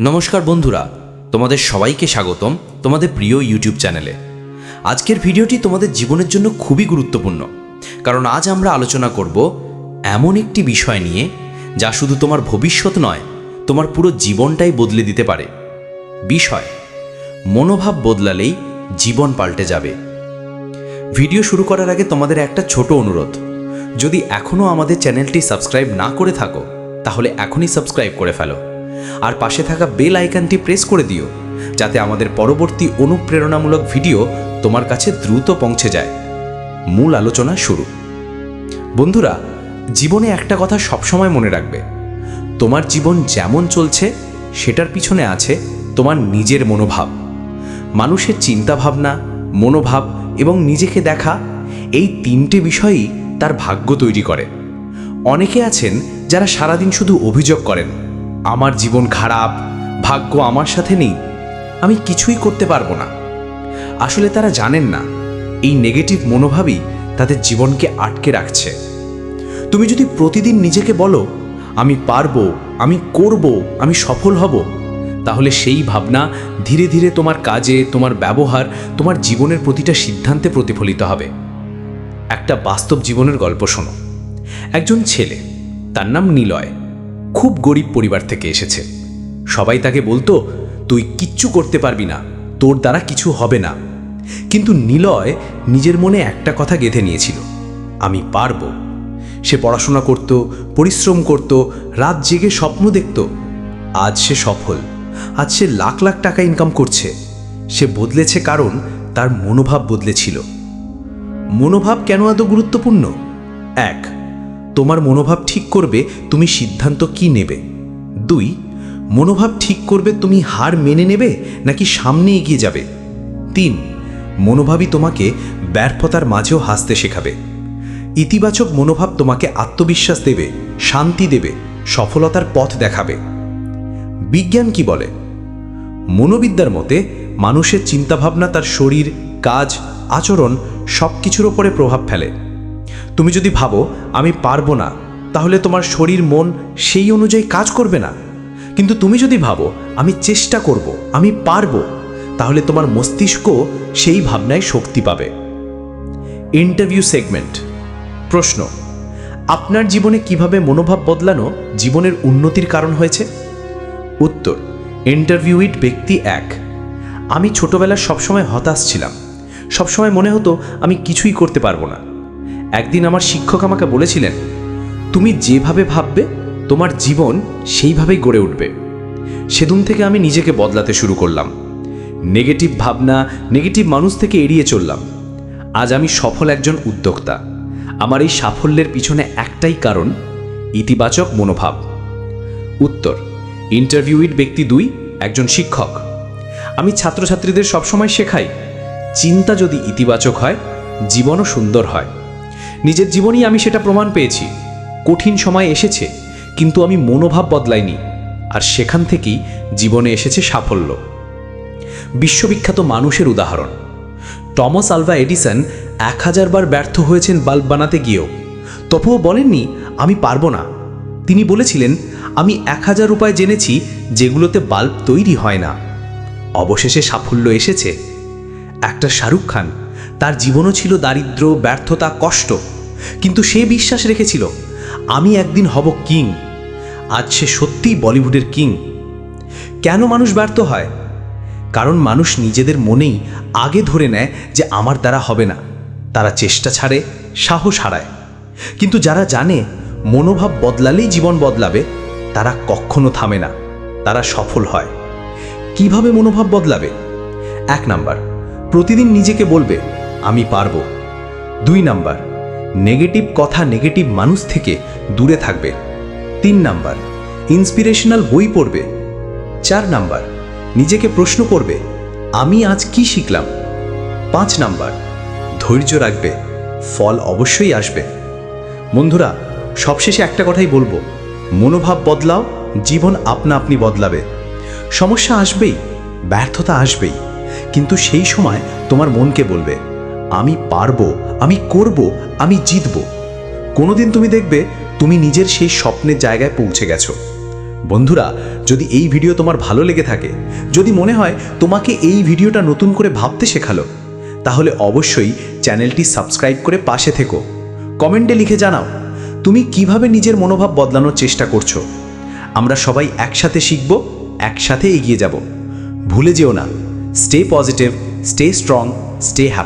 নমস্কার বন্ধুরা, তোমাদের সবাইকে স্বাগতম তোমাদের প্রিয় ইউটিউব চ্যানেলে। আজকের ভিডিওটি তোমাদের জীবনের জন্য খুবই গুরুত্বপূর্ণ, কারণ আজ আমরা আলোচনা করব এমন একটি বিষয় নিয়ে যা শুধু তোমার ভবিষ্যৎ নয়, তোমার পুরো জীবনটাই বদলে দিতে পারে। বিষয়, মনোভাব বদলালেই জীবন পাল্টে যাবে। ভিডিও শুরু করার আগে তোমাদের একটা ছোট অনুরোধ, যদি এখনও আমাদের চ্যানেলটি সাবস্ক্রাইব না করে থাকো, তাহলে এখনই সাবস্ক্রাইব করে ফেলো। আর পাশে থাকা বেল আইকনটি প্রেস করে দিও, যাতে আমাদের পরবর্তী অনুপ্রেরণামূলক ভিডিও তোমার কাছে দ্রুত পৌঁছে যায়। মূল আলোচনা শুরু। বন্ধুরা, জীবনে একটা কথা সবসময় মনে রাখবে। তোমার জীবন যেমন চলছে, সেটার পিছনে আছে তোমার নিজের মনোভাব। মানুষের চিন্তাভাবনা, মনোভাব এবং নিজেকে দেখা এই তিনটে বিষয়ই তার ভাগ্য তৈরি করে। অনেকে আছেন যারা সারাদিন শুধু অভিযোগ করেন আমার জীবন খারাপ, ভাগ্য আমার সাথে নেই, আমি কিছুই করতে পারব না। আসলে তারা জানেন না, এই নেগেটিভ মনোভাবই তাদের জীবনকে আটকে রাখছে। তুমি যদি প্রতিদিন নিজেকে বলো, আমি পারব, আমি করব, আমি সফল হব, তাহলে সেই ভাবনা ধীরে ধীরে তোমার কাজে, তোমার ব্যবহার, তোমার জীবনের প্রতিটা সিদ্ধান্তে প্রতিফলিত হবে। একটা বাস্তব জীবনের গল্প শোনো। একজন ছেলে, তার নাম নিলয়। খুব গরিব পরিবার থেকে এসেছে। সবাই তাকে বলতো, তুই কিচ্ছু করতে পারবি না, তোর দ্বারা কিছু হবে না। কিন্তু নিলয় নিজের মনে একটা কথা গেঁথে নিয়েছিল, আমি পারব। সে পড়াশোনা করত, পরিশ্রম করত, রাত জেগে স্বপ্ন দেখত। আজ সে সফল, আজ সে লাখ লাখ টাকা ইনকাম করছে। সে বদলেছে কারণ তার মনোভাব বদলেছিল। মনোভাব কেন এত গুরুত্বপূর্ণ? এক তোমার মনোভাব ঠিক করবে, তুমি সিদ্ধান্ত কি নেবে? দুই, মনোভাব ঠিক করবে, তুমি হার মেনে নেবে, নাকি সামনে এগিয়ে যাবে? তিন, মনোভাবই তোমাকে ব্যর্থতার মাঝেও হাসতে শেখাবে। ইতিবাচক মনোভাব তোমাকে আত্মবিশ্বাস দেবে, শান্তি দেবে, সফলতার পথ দেখাবে। বিজ্ঞান কি বলে? মনোবিদ্যার মতে, মানুষের চিন্তাভাবনা তার শরীর, কাজ, আচরণ সব কিছুর ওপরে প্রভাব ফেলে। তুমি যদি ভাবো, আমি পারব না, তাহলে তোমার শরীর, মন সেই অনুযায়ী কাজ করবে না। কিন্তু তুমি যদি ভাবো, আমি চেষ্টা করব, আমি পারব, তাহলে তোমার মস্তিষ্ক সেই ভাবনায় শক্তি পাবে। Interview segment. প্রশ্ন, আপনার জীবনে কীভাবে মনোভাব বদলানো জীবনের উন্নতির কারণ হয়েছে? উত্তর ইন্টারভিউইট ব্যক্তি এক। আমি ছোটবেলায় সবসময় হতাশ ছিলাম। সবসময় মনে হতো আমি কিছুই করতে পারব না। একদিন আমার শিক্ষক আমাকে বলেছিলেন, তুমি যেভাবে ভাববে, তোমার জীবন সেইভাবেই গড়ে উঠবে। সেদিন থেকে আমি নিজেকে বদলাতে শুরু করলাম। নেগেটিভ ভাবনা, নেগেটিভ মানুষ থেকে এড়িয়ে চললাম। আজ আমি সফল একজন উদ্যোক্তা। আমার এই সাফল্যের পিছনে একটাই কারণ, ইতিবাচক মনোভাব। উত্তর ইন্টারভিউইট ব্যক্তি দুই, একজন শিক্ষক। আমি ছাত্রছাত্রীদের সবসময় শেখাই, চিন্তা যদি ইতিবাচক হয়, জীবনও সুন্দর হয়। নিজের জীবনেই আমি সেটা প্রমাণ পেয়েছি। কঠিন সময় এসেছে, কিন্তু আমি মনোভাব বদলাইনি, আর সেখান থেকেই জীবনে এসেছে সাফল্য। বিশ্ববিখ্যাত মানুষের উদাহরণ। টমাস আলভা এডিসন এক হাজার বার ব্যর্থ হয়েছেন বাল্ব বানাতে গিয়েও। তবুও বলেননি, আমি পারব না। তিনি বলেছিলেন, আমি এক হাজার উপায় জেনেছি যেগুলোতে বাল্ব তৈরি হয় না। অবশেষে সাফল্য এসেছে। একটা শাহরুখ খান, তার জীবনও ছিল দারিদ্র ব্যর্থতা, কষ্ট। কিন্তু সে বিশ্বাস রেখেছিল, আমি একদিন হব কিং। আজ সে সত্যিই বলিউডের কিং। কেন মানুষ ব্যর্থ হয়? কারণ মানুষ নিজেদের মনেই আগে ধরে নেয় যে আমার দ্বারা হবে না। তারা চেষ্টা ছাড়ে, সাহস হারায়। কিন্তু যারা জানে মনোভাব বদলালেই জীবন বদলাবে, তারা কখনো থামে না। তারা সফল হয়। কীভাবে মনোভাব বদলাবে? এক নাম্বার, প্রতিদিন নিজেকে বলবে, আমি পারব। দুই নাম্বার নেগেটিভ কথা নেগেটিভ মানুষ থেকে দূরে থাকবে। তিন নাম্বার ইন্সপিরেশনাল বই পড়বে। চার নাম্বার, নিজেকে প্রশ্ন করবে, আমি আজ কি শিখলাম? পাঁচ নাম্বার, ধৈর্য রাখবে, ফল অবশ্যই আসবে। বন্ধুরা, সবশেষে একটা কথাই বলব, মনোভাব বদলাও, জীবন আপনা আপনি বদলাবে। সমস্যা আসবেই, ব্যর্থতা আসবেই, কিন্তু সেই সময় তোমার মনকে বলবে, আমি পারব আমি করব, আমি জিতব। কোনোদিন তুমি দেখবে তুমি নিজের সেই স্বপ্নের জায়গায় পৌঁছে গেছো। বন্ধুরা, যদি এই ভিডিও তোমার ভালো লেগে থাকে, যদি মনে হয় তোমাকে এই ভিডিওটা নতুন করে ভাবতে শেখালো, তাহলে অবশ্যই চ্যানেলটি সাবস্ক্রাইব করে পাশে থেকো। কমেন্টে লিখে জানাও, তুমি কীভাবে নিজের মনোভাব বদলানোর চেষ্টা করছ? আমরা সবাই একসাথে শিখব, একসাথে এগিয়ে যাব। ভুলে যেও না stay positive stay strong stay happy